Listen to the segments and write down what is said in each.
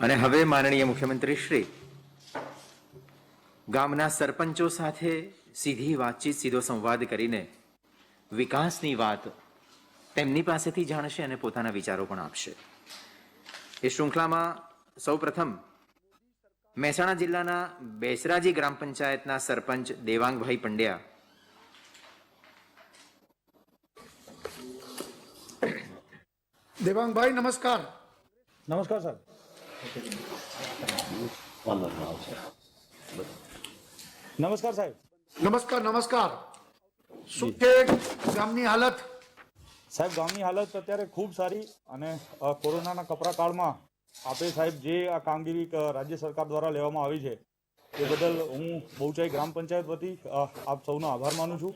અને હવે માનનીય મુખ્યમંત્રી શ્રી ગામના સરપંચો સાથે સીધી વાતચીત સીધો સંવાદ કરીને વિકાસની વાત તેમની પાસેથી જાણશે અને પોતાના વિચારો પણ આપશે. એ શૃંખલામાં સૌપ્રથમ મહેસાણા જિલ્લાના બેસરાજી ગ્રામ પંચાયતના સરપંચ દેવાંગભાઈ પંડ્યા દેવાંગભાઈ નમસ્કાર. નમસ્કાર સર નમસ્કાર સાહેબ. નમસ્કાર નમસ્કાર. શું છે ગામની હાલત? સાહેબ ગામની હાલત અત્યારે ખૂબ સારી અને કોરોનાના કપરા કાળમાં આપે સાહેબ જે આ કામગીરી રાજ્ય સરકાર દ્વારા લેવામાં આવી છે એ બદલ હું બહુચાઈ ગ્રામ પંચાયત વતી આપ સૌનો આભાર માનું છું.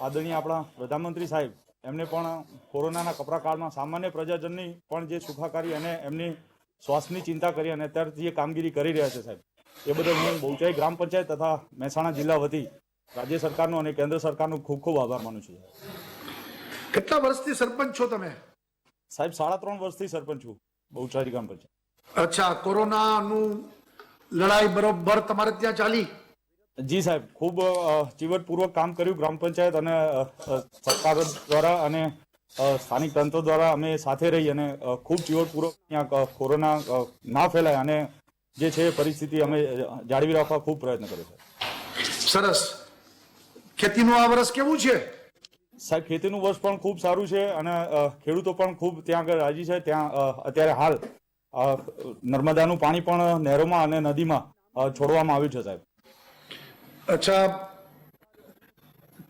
આદરણીય આપણા પ્રધાનમંત્રી સાહેબ એમને પણ કોરોનાના કપરા કાળમાં સામાન્ય પ્રજાજનની પણ જે સુખાકારી અને એમની શ્વાસની ચિંતા કરી અને અત્યારથી જે કામગીરી કરી રહ્યા છે સાહેબ. એ બદલ હું બહુચાઈ ગ્રામ પંચાયત તથા મહેસાણા જિલ્લા વતી રાજ્ય સરકારનો અને કેન્દ્ર સરકારનો ખૂબ ખૂબ આભાર માનું છું. કેટલા વર્ષથી સરપંચ છો તમે? સાહેબ સાડા ત્રણ વર્ષથી સરપંચ છું બહુચારી ગ્રામ પંચાયત. અચ્છા કોરોનાનું લડાઈ બરોબર તમારે ત્યાં ચાલી? જી સાહેબ ખૂબ ચીવટપૂર્વક કામ કર્યું ગ્રામ પંચાયત અને સરકાર દ્વારા અને સ્થાનિક તંત્ર દ્વારા અમે સાથે રહી અને ખૂબ ચીવટપૂર્વક ત્યાં કોરોના ના ફેલાય અને જે છે પરિસ્થિતિ અમે જાળવી રાખવા ખૂબ પ્રયત્ન કર્યો છે. સરસ. ખેતીનું આ વર્ષ કેવું છે? સાહેબ ખેતીનું વર્ષ પણ ખૂબ સારું છે અને ખેડૂતો પણ ખૂબ ત્યાં આગળ રાજી છે. ત્યાં અત્યારે હાલ નર્મદાનું પાણી પણ નહેરોમાં અને નદીમાં છોડવામાં આવ્યું છે સાહેબ. અચ્છા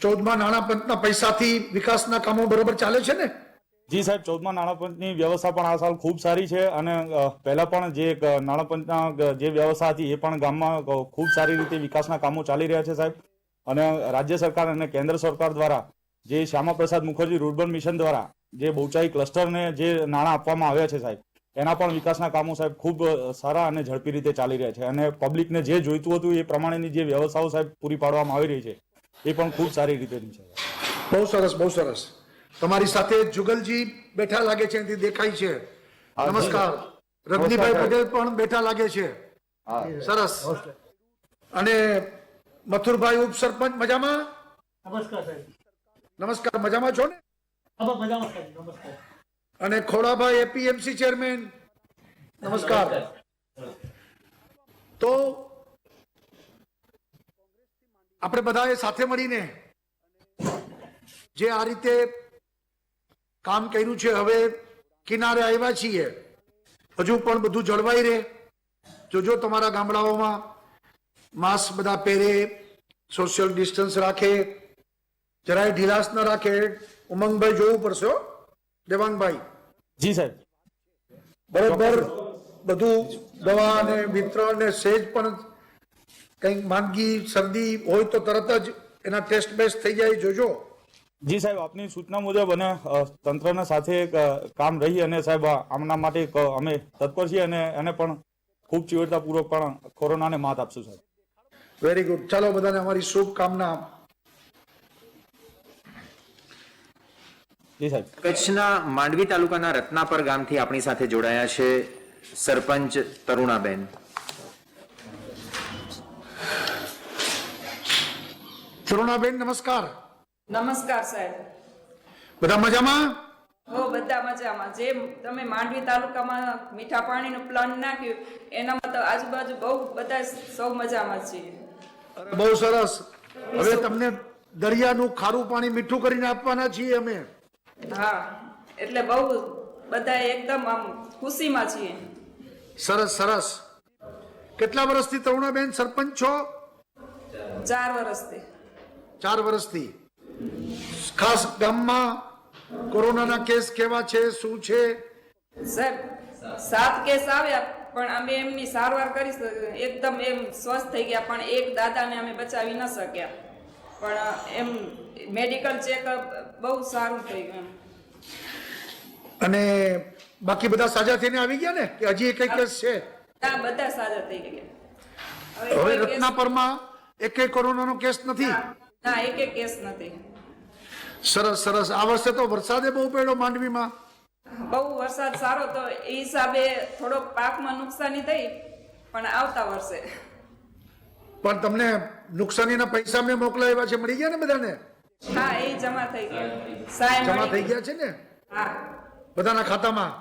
ચૌદમા નાણાં પંચના પૈસાથી વિકાસના કામો બરોબર ચાલે છે ને? જી સાહેબ ચૌદમા નાણાં પંચની વ્યવસ્થા પણ આ સાલ ખૂબ સારી છે અને પહેલા પણ જે એક, અ, પંચના જે વ્યવસ્થા હતી એ પણ ગામમાં ખૂબ સારી રીતે વિકાસના કામો ચાલી રહ્યા છે સાહેબ. અને રાજ્ય સરકાર અને કેન્દ્ર સરકાર દ્વારા જે શ્યામા પ્રસાદ મુખર્જી રૂરબન મિશન દ્વારા જે બહુચાઈ ક્લસ્ટરને જે નાણાં આપવામાં આવ્યા છે સાહેબ એના પણ વિકાસના કામો સાહેબ ખૂબ સારા અને ઝડપી રીતે ચાલી રહ્યા છે. અને પબ્લિકને જે જોઈતું હતું એ પ્રમાણેની જે વ્યવસ્થાઓ સાહેબ પૂરી પાડવામાં આવી રહી છે. એ પણ ખૂબ સારી રીતે છે બહુ સરસ બહુ સરસ. તમારી સાથે જુગલજી બેઠા લાગે છે એથી દેખાય છે. નમસ્કાર. રજનીભાઈ પટેલ પણ બેઠા લાગે છે. સરસ. અને મથુરભાઈ ઉપસરપંચ મજામાં? નમસ્કાર સાહેબ. નમસ્કાર મજામાં છો ને? અને ખોડાભાઈ એપીએમસી ચેરમેન. નમસ્કાર. તો આપણે બધાએ સાથે મળીને જે આ રીતે કામ કર્યું છે હવે કિનારે આવ્યા છીએ. હજુ પણ બધું જળવાઈ રહે. જોજો તમારા ગામડાઓમાં માસ્ક બધા પહેરે સોશિયલ ડિસ્ટન્સ રાખે જરાય ઢીલાસ ન રાખે. ઉમંગભાઈ જોવું પડશે હો. દેવાંગભાઈ. જી સાહેબ. બરોબર. બધું દવા અને વિતરણ ને સેજ પણ કંઈક માંદગી શરદી હોય તો તરત જ એના ટેસ્ટ બેસ્ટ થઈ જાય જોજો. જી સાહેબ આપની સૂચના મુજબ અને તંત્રના સાથે એક, કામ રહી અને સાહેબ આ- આમના માટે એક, અમે તત્પર છીએ અને એને પણ ખૂબ ચીવડતાપૂર્વક પણ કોરોનાને માત આપશું સાહેબ. વેરી ગુડ ચાલો બધાને અમારી શુભકામના. જી સાહેબ. કચ્છના માંડવી તાલુકાના રત્નાપર ગામથી આપણી સાથે જોડાયા છે સરપંચ તરુણાબેન. તરુણાબેન નમસ્કાર. નમસ્કાર સાહેબ. બધા મજામાં? હો બધા મજામાં. જે તમે માંડવી તાલુકામાં મીઠા પાણીનું પ્લાન નાખ્યું એનામાં તો આજુબાજુ બહુ બધા સૌ મજામાં છીએ. બહુ સરસ. હવે તમને દરિયાનું ખારું પાણી મીઠું કરીને આપવાના છીએ અમે. હા એટલે બહુ બધા એકદમ આમ ખુશીમાં છીએ. સરસ સરસ. કેટલા વર્ષથી તરુણાબેન સરપંચ છો? ચાર વર્ષથી. ચાર વર્ષથી. ખાસ ગામમાં કોરોનાના કેસ કેવા છે શું છે? સાહેબ સાત કેસ આવ્યા પણ અમે એમની સારવાર કરી એકદમ એમ સ્વસ્થ થઈ ગયા પણ એક દાદાને અમે બચાવી ન શક્યા. પણ એમ મેડિકલ ચેકઅપ બહુ સારું થઈ ગયું અને બાકી બધા સાજા થઈને આવી ગયા ને? કે હજી એક કેસ છે? બધા સાજા થઈ ગયા. હવે રત્નાપરમાં એકે કોરોનાનો કેસ નથી. ના, એક એક કેસ નથી. સરસ સરસ. આ વર્ષે તો વરસાદે બહુ પડ્યો માંડવીમાં. બહુ વરસાદ સારો તો એ હિસાબે થોડોક પાકમાં નુકસાની થઈ પણ આવતા વર્ષે. પણ તમને નુકસાનીના પૈસા મેં મોકલાવ્યા છે મળી ગયા ને બધાને? હા એ જમા થઈ ગયા. જમા થઈ ગયા છે ને? હા. બધાના ખાતામાં?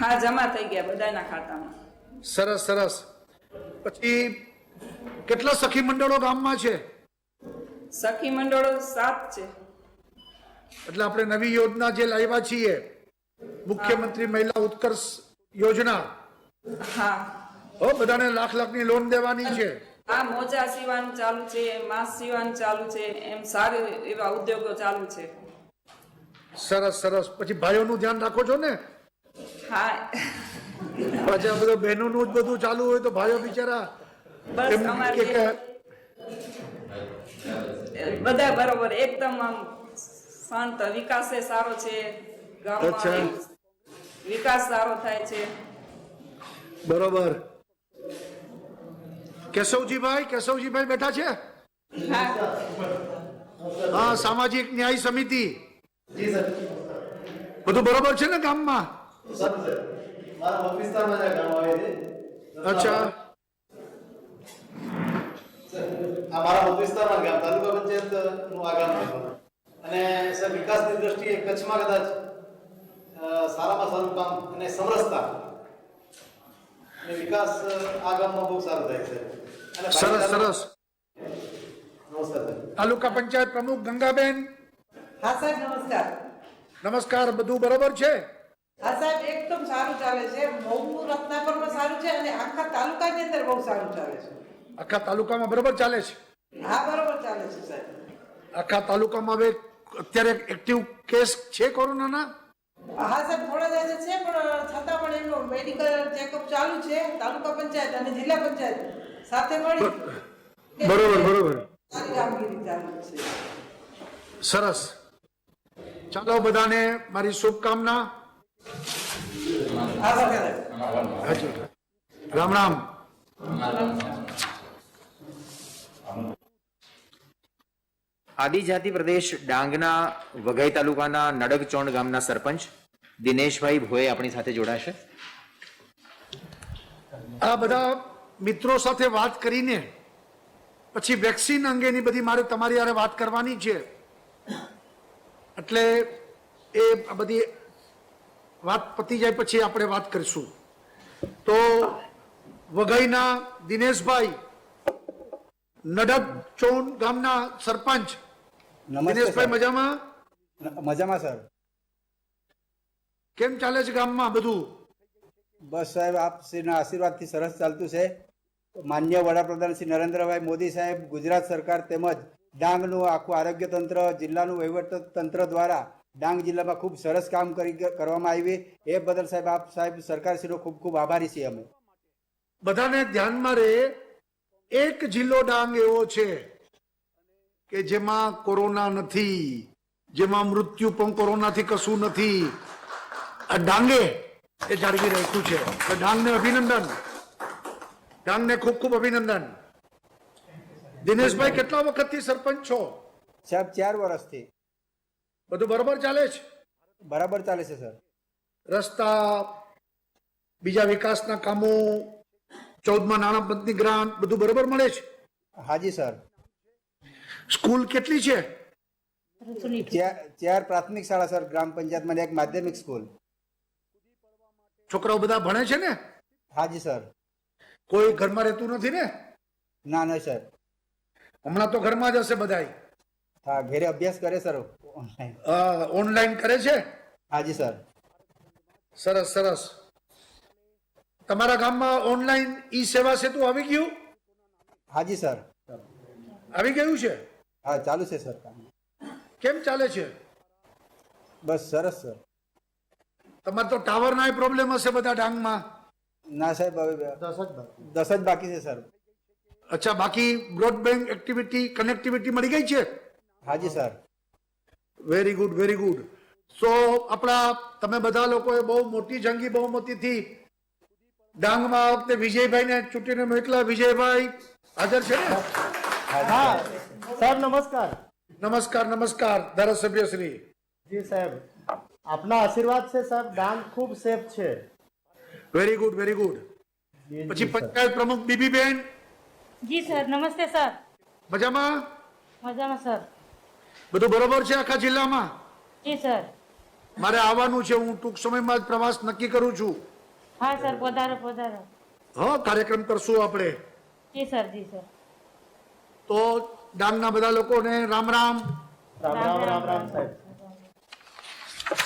હા જમા થઈ ગયા બધાના ખાતામાં. સરસ સરસ. પછી કેટલા સખી મંડળો ગામમાં છે? સખી મંડળો સાત છે. એટલે આપણે નવી યોજના જે લાવ્યા છીએ મુખ્યમંત્રી મહિલા ઉત્કર્ષ યોજના. હા. ઓ બધાને લાખ લાખની લોન દેવાની છે. આ મોજા સીવાનું ચાલુ છે માસ સીવાનું ચાલુ છે એમ સારું એવા ઉદ્યોગો ચાલુ છે. સરસ સરસ. પછી ભાઈઓનું ધ્યાન રાખો છો ને? હા. પછી બધું બહેનોનું જ બધું ચાલુ હોય તો ભાઈઓ બિચારા બસ અમારે બધા બરોબર એકદમ આમ શાંત વિકાસે સારો છે ગામમાં વિકાસ સારો થાય છે. બરોબર. કેશવજીભાઈ કેશવજીભાઈ બેઠા છે? હા હા સામાજિક ન્યાય સમિતિ. બધું બરોબર છે ને ગામમાં? મારા ઓફિસમાં જ આ ગામ આવે અચ્છા. આ મારા ઓફિસમાં ગામ તાલુકા પંચાયતનું આ ગામ અને સર વિકાસની દ્રષ્ટિએ કચ્છમાં કદાચ સારામાં સારું કામ અને સમરસતા અને વિકાસ આ ગામમાં બહુ સારો થાય છે. અને સરસ સરસ. તાલુકા પંચાયત પ્રમુખ ગંગાબેન. હા સાહેબ નમસ્કાર. નમસ્કાર બધું બરોબર છે? હા સાહેબ એકદમ સારું ચાલે છે. મહુનું રત્નાપરમાં સારું છે અને આખા તાલુકાની અંદર બહુ સારું ચાલે છે. આખા તાલુકામાં બરોબર ચાલે છે? હા બરોબર ચાલે છે સાહેબ. આખા તાલુકામાં હવે અત્યારે એક્ટિવ કેસ છે કોરોનાના? હા સાહેબ થોડા દિવસ છે પણ છતાં પણ એમનો મેડિકલ ચેકઅપ ચાલુ છે તાલુકા પંચાયત અને જિલ્લા પંચાયત સાથે મળી. બરોબર બરોબર. સારી કામગીરી ચાલુ છે. સરસ. ચાલો બધાને મારી શુભકામના. આભાર રામ. રામ રામ. આદિજાતિ પ્રદેશ ડાંગના વઘઈ તાલુકાના નડગચોંડ ગામના સરપંચ દિનેશભાઈ ભોએ આપણી સાથે જોડાશે. આ બધા મિત્રો સાથે વાત કરીને પછી વેક્સિન અંગેની બધી મારે તમારી યારે વાત કરવાની છે. એટલે એ બધી વાત પતી જાય પછી આપણે વાત કરીશું. તો વઘઈના દિનેશભાઈ નડક ચોન ગામના સરપંચ. દિનેશભાઈ મજામાં? મજામાં સર. કેમ ચાલે છે ગામમાં બધું? બસ સાહેબ આપ શ્રીના આશીર્વાદથી સરસ ચાલતું છે. માન્ય વડાપ્રધાન શ્રી નરેન્દ્રભાઈ મોદી સાહેબ ગુજરાત સરકાર તેમજ ડાંગનું આખું આરોગ્ય તંત્ર જિલ્લાનું વહીવટ તંત્ર દ્વારા ડાંગ જિલ્લામાં ખૂબ સરસ કામ કરી કરવામાં આવી. એ બદલ સાહેબ આપ સાહેબ સરકારશ્રીનો ખૂબ ખૂબ આભારી છીએ અમે. બધાને ધ્યાનમાં રહે એક જિલ્લો ડાંગ એવો છે કે જેમાં કોરોના નથી જેમાં મૃત્યુ પણ કોરોનાથી કશું નથી. આ ડાંગે એ જાળવી રાખ્યું છે. ડાંગને અભિનંદન. ડાંગને ખૂબ ખૂબ અભિનંદન. દિનેશભાઈ કેટલા વખતથી સરપંચ છો? સાહેબ ચાર વર્ષથી બધું બરોબર ચાલે છે? બરાબર ચાલે છે સર. રસ્તા બીજા વિકાસના કામો ચૌદમાં નાણાં પંચની ગ્રાન્ટ બધું બરોબર મળે છે? હાજી સર. સ્કૂલ કેટલી છે? ચાર પ્રાથમિક શાળા સર ગ્રામ પંચાયતમાં એક માધ્યમિક સ્કૂલ. છોકરાઓ બધા ભણે છે ને? હાજી સર. કોઈ ઘરમાં રહેતું નથી ને? ના ના સર. હમણાં તો ઘરમાં જ હશે બધાય. હા ઘરે અભ્યાસ કરે સર ઓનલાઈન ઓનલાઈન કરે છે? હાજી સર. સરસ સરસ. તમારા ગામમાં ઓનલાઈન ઈ સેવા સેતુ આવી ગયું? હાજી સર. આવી ગયું છે? હા ચાલુ છે સર કામ. કેમ ચાલે છે? બસ સરસ સર. તમારે તો ટાવર ના પ્રોબ્લેમ હશે બધા ડાંગમાં. ના સાહેબ હવે દસ જ બાકી. છે સર. અચ્છા બાકી બ્રોડબેન્ડ એક્ટિવિટી કનેક્ટિવિટી મળી ગઈ છે? હાજી sir. Very good very good so આપણા તમે બધા લોકોએ બહુ મોટી જંગી બહુમતીથી ડાંગમાં આ વખતે વિજયભાઈને ચૂંટીને મોકલા. વિજયભાઈ હાજર છે ને? હા સાહેબ નમસ્કાર. નમસ્કાર નમસ્કાર ધારાસભ્ય શ્રી. જી સાહેબ. આપના આશીર્વાદ છે સાહેબ. ડાંગ ખૂબ સેફ છે. વેરી ગુડ વેરી ગુડ પછી પંચાયત પ્રમુખ બીબીબેન? જી સર નમસ્તે સર મજામાં? મજામાં સર બધું બરોબર છે આખા જિલ્લામાં? જી સર મારે આવવાનું છે. હું ટૂંક સમયમાં જ પ્રવાસ નક્કી કરું છું. હા સર પધારો પધારો. હા કાર્યક્રમ કરશું આપણે. જી સર જી સર. તો ગામના બધા લોકોને રામ રામ. રામ રામ રામ રામ સાહેબ.